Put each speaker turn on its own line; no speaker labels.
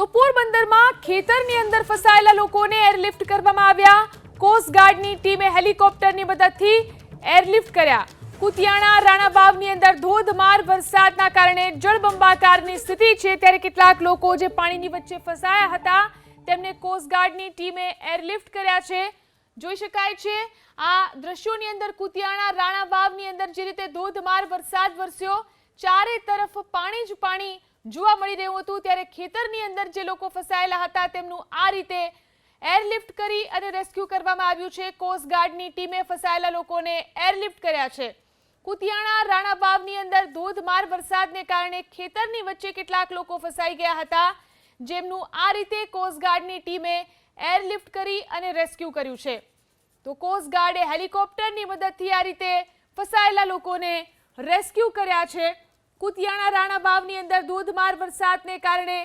તો પોરબંદરમાં ખેતરની અંદર ફસાયેલા લોકોને એરલિફ્ટ કરવામાં આવ્યા. કોસ્ટગાર્ડની ટીમે હેલિકોપ્ટરની મદદથી એરલિફ્ટ કર્યા. કુતિયાણા રાણા વાવની અંદર ધોધમાર વરસાદના કારણે જળબંબાકારની સ્થિતિ છે. ત્યારે કેટલાક લોકો જે પાણીની વચ્ચે ફસાયા હતા, તેમને કોસ્ટગાર્ડની ટીમે એરલિફ્ટ કર્યા છે. જોઈ શકાય છે, આ દ્રશ્યોની અંદર કુતિયાણા રાણા વાવની અંદર જે રીતે ધોધમાર વરસાદ વરસ્યો, ચારે તરફ પાણી જ પાણી જોવા મળી રહ્યું હતું ત્યારે ખેતરની અંદર જે લોકો ફસાયેલા હતા તેમનું આ રીતે એરલિફ્ટ કરી અને રેસ્ક્યુ કરવામાં આવ્યું છે. કોસ્ટગાર્ડની ટીમે ફસાયેલા લોકોને એરલિફ્ટ કર્યા છે. કુતિયાણા રાણા વાવની અંદર ધોધમાર વરસાદને કારણે ખેતરની વચ્ચે કેટલાક લોકો ફસાઈ ગયા હતા. જેમનું આ રીતે કોસ્ટગાર્ડની ટીમે એરલિફ્ટ કરી અને રેસ્ક્યુ કર્યું છે. તો કોસ્ટગાર્ડે હેલિકોપ્ટરની મદદથી આ રીતે ફસાયેલા લોકોને રેસ્ક્યુ કર્યા છે. કુતિયાણા રાણા વાવની અંદર ધોધમાર વરસાદને કારણે